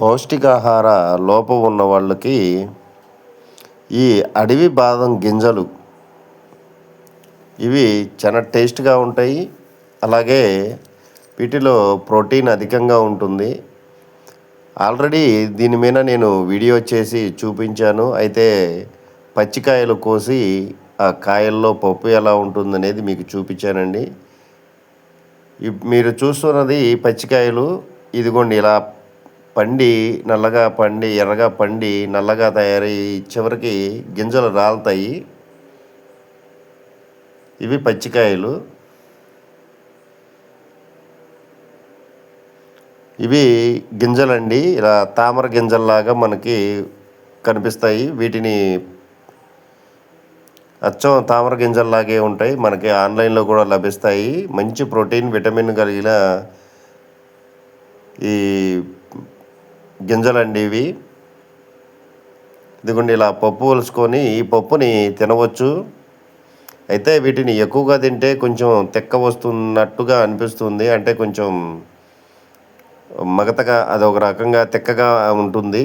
పౌష్టికాహార లోపం ఉన్న వాళ్ళకి ఈ అడవి బాదం గింజలు ఇవి చాలా టేస్ట్గా ఉంటాయి. అలాగే వీటిలో ప్రోటీన్ అధికంగా ఉంటుంది. ఆల్రెడీ దీని మీద నేను వీడియో చేసి చూపించాను. అయితే పచ్చికాయలు కోసి ఆ కాయల్లో పప్పు ఎలా ఉంటుందనేది మీకు చూపించానండి. ఇప్ మీరు చూస్తున్నది పచ్చికాయలు. ఇదిగోండి ఇలా పండి నల్లగా పండి ఎర్రగా పండి నల్లగా తయారై చివరికి గింజలు రాలుతాయి. ఇవి పచ్చికాయలు. ఇవి గింజలండి. ఇలా తామర గింజల్లాగా మనకి కనిపిస్తాయి. వీటిని అచ్చం తామర గింజల్లాగే ఉంటాయి. మనకి ఆన్లైన్లో కూడా లభిస్తాయి. మంచి ప్రోటీన్ విటమిన్ కలిగిన ఈ గింజలండి ఇవి. ఇదిగోండి ఇలా పప్పు వలుసుకొని ఈ పప్పుని తినవచ్చు. అయితే వీటిని ఎక్కువగా తింటే కొంచెం తెక్క వస్తున్నట్టుగా అనిపిస్తుంది. అంటే కొంచెం మగతగా అది ఒక రకంగా తెక్కగా ఉంటుంది.